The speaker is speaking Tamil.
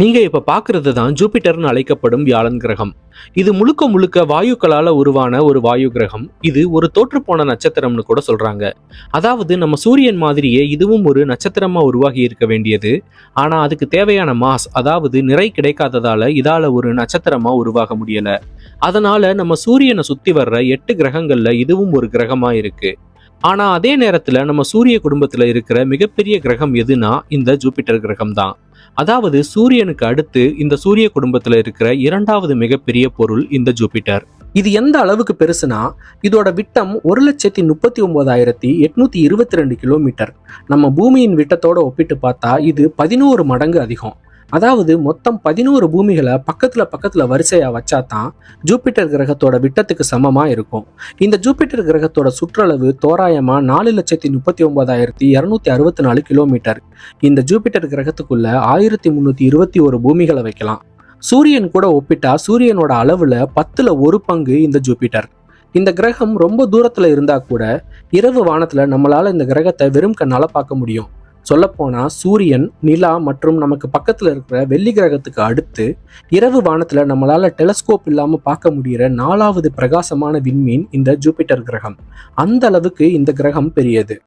நீங்க இப்ப பாக்குறது தான் ஜூபிட்டர்னு அழைக்கப்படும் வியாழன் கிரகம். இது முழுக்க முழுக்க வாயுக்களால உருவான ஒரு வாயு கிரகம். இது ஒரு தோற்றுப்போன நட்சத்திரம்னு கூட சொல்றாங்க. அதாவது நம்ம சூரியன் மாதிரியே இதுவும் ஒரு நட்சத்திரமா உருவாகி இருக்க வேண்டியது. ஆனா அதுக்கு தேவையான மாஸ் அதாவது நிறை கிடைக்காததால இதால ஒரு நட்சத்திரமா உருவாக முடியல. அதனால நம்ம சூரியனை சுத்தி வர்ற எட்டு கிரகங்கள்ல இதுவும் ஒரு கிரகமா இருக்கு. ஆனா அதே நேரத்துல நம்ம சூரிய குடும்பத்துல இருக்கிற மிகப்பெரிய கிரகம் எதுனா இந்த ஜூபிட்டர் கிரகம் தான் அதாவது சூரியனுக்கு அடுத்து இந்த சூரிய குடும்பத்துல இருக்கிற இரண்டாவது மிகப்பெரிய பொருள் இந்த ஜூபிட்டர். இது எந்த அளவுக்கு பெருசுனா இதோட விட்டம் ஒரு லட்சத்தி முப்பத்தி ஒன்பதாயிரத்தி எட்நூத்தி இருபத்தி ரெண்டு கிலோமீட்டர். நம்ம பூமியின் விட்டத்தோட ஒப்பிட்டு பார்த்தா இது பதினோரு மடங்கு அதிகம். அதாவது மொத்தம் பதினோரு பூமிகளை பக்கத்துல பக்கத்துல வரிசையா வச்சா தான் ஜூபிட்டர் கிரகத்தோட விட்டத்துக்கு சமமா இருக்கும். இந்த ஜூபிட்டர் கிரகத்தோட சுற்றளவு தோராயமா நாலு லட்சத்தி முப்பத்தி ஒன்பதாயிரத்தி இரநூத்தி அறுபத்தி நாலு கிலோமீட்டர். இந்த ஜூபிட்டர் கிரகத்துக்குள்ள ஆயிரத்தி முந்நூற்றி இருபத்தி ஒரு பூமிகளை வைக்கலாம். சூரியன் கூட ஒப்பிட்டா சூரியனோட அளவுல பத்துல ஒரு பங்கு இந்த ஜூபிட்டர். இந்த கிரகம் ரொம்ப தூரத்துல இருந்தா கூட இரவு வானத்துல நம்மளால இந்த கிரகத்தை வெறும் கண்ணால பார்க்க முடியும். சொல்லப்போனா சூரியன் நிலா மற்றும் நமக்கு பக்கத்துல இருக்கிற வெள்ளி கிரகத்துக்கு அடுத்து இரவு வானத்துல நம்மளால டெலஸ்கோப் இல்லாம பார்க்க முடியிற நாலாவது பிரகாசமான விண்மீன் இந்த ஜூபிட்டர் கிரகம். அந்த அளவுக்கு இந்த கிரகம் பெரியது.